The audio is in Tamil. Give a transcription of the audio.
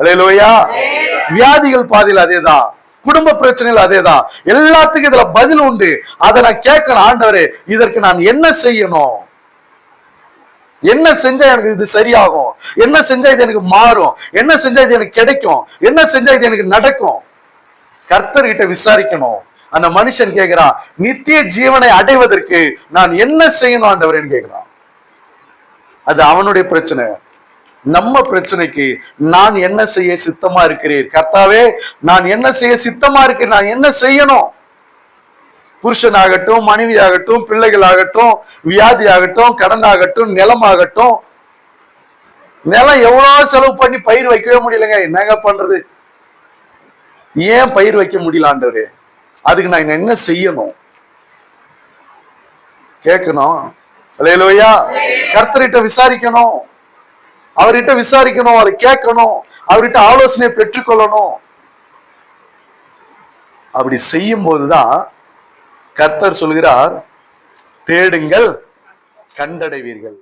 அலையிலோயா வியாதிகள் பாதையில் அதேதான் குடும்ப பிரச்சனைகள் அதேதான் எல்லாத்துக்கும் இதுல பதில் உண்டு. அதை நான் கேட்கணும் ஆண்டவரே. இதற்கு நான் என்ன செய்யணும்? என்ன செஞ்சா எனக்கு இது சரியாகும்? என்ன செஞ்சா இது எனக்கு மாறும்? என்ன செஞ்சா இது எனக்கு கிடைக்கும்? என்ன செஞ்சா இது எனக்கு நடக்கும்? கர்த்தர்கிட்ட விசாரிக்கணும். அந்த மனுஷன் கேட்கிறான் நித்திய ஜீவனை அடைவதற்கு நான் என்ன செய்யணும்? ஆண்டவரேன்னு கேட்கிறான். அது அவனுடைய பிரச்சனை. நம்ம பிரச்சனைக்கு நான் என்ன செய்ய சித்தமா இருக்கிறேன்? கர்த்தாவே நான் என்ன செய்ய சித்தமா இருக்கிறேன்? நான் என்ன செய்யணும்? புருஷனாகட்டும் மனைவி ஆகட்டும் பிள்ளைகள் ஆகட்டும் வியாதி ஆகட்டும் கடன் ஆகட்டும் நிலம் ஆகட்டும் நிலம் செலவு பண்ணி பயிர் வைக்கவே முடியலங்க. என்னங்க பண்றது? ஏன் பயிர் வைக்க முடியலான்றது அதுக்கு நான் என்ன செய்யணும்? கேட்கணும். அல்லேலூயா கர்த்தர்கிட்ட விசாரிக்கணும். அவர்கிட்ட விசாரிக்கணும் அவரை கேட்கணும் அவர்கிட்ட ஆலோசனை பெற்றுக்கொள்ளணும். அப்படி செய்யும் போதுதான் கர்த்தர் சொல்கிறார் தேடுங்கள் கண்டடைவீர்கள்.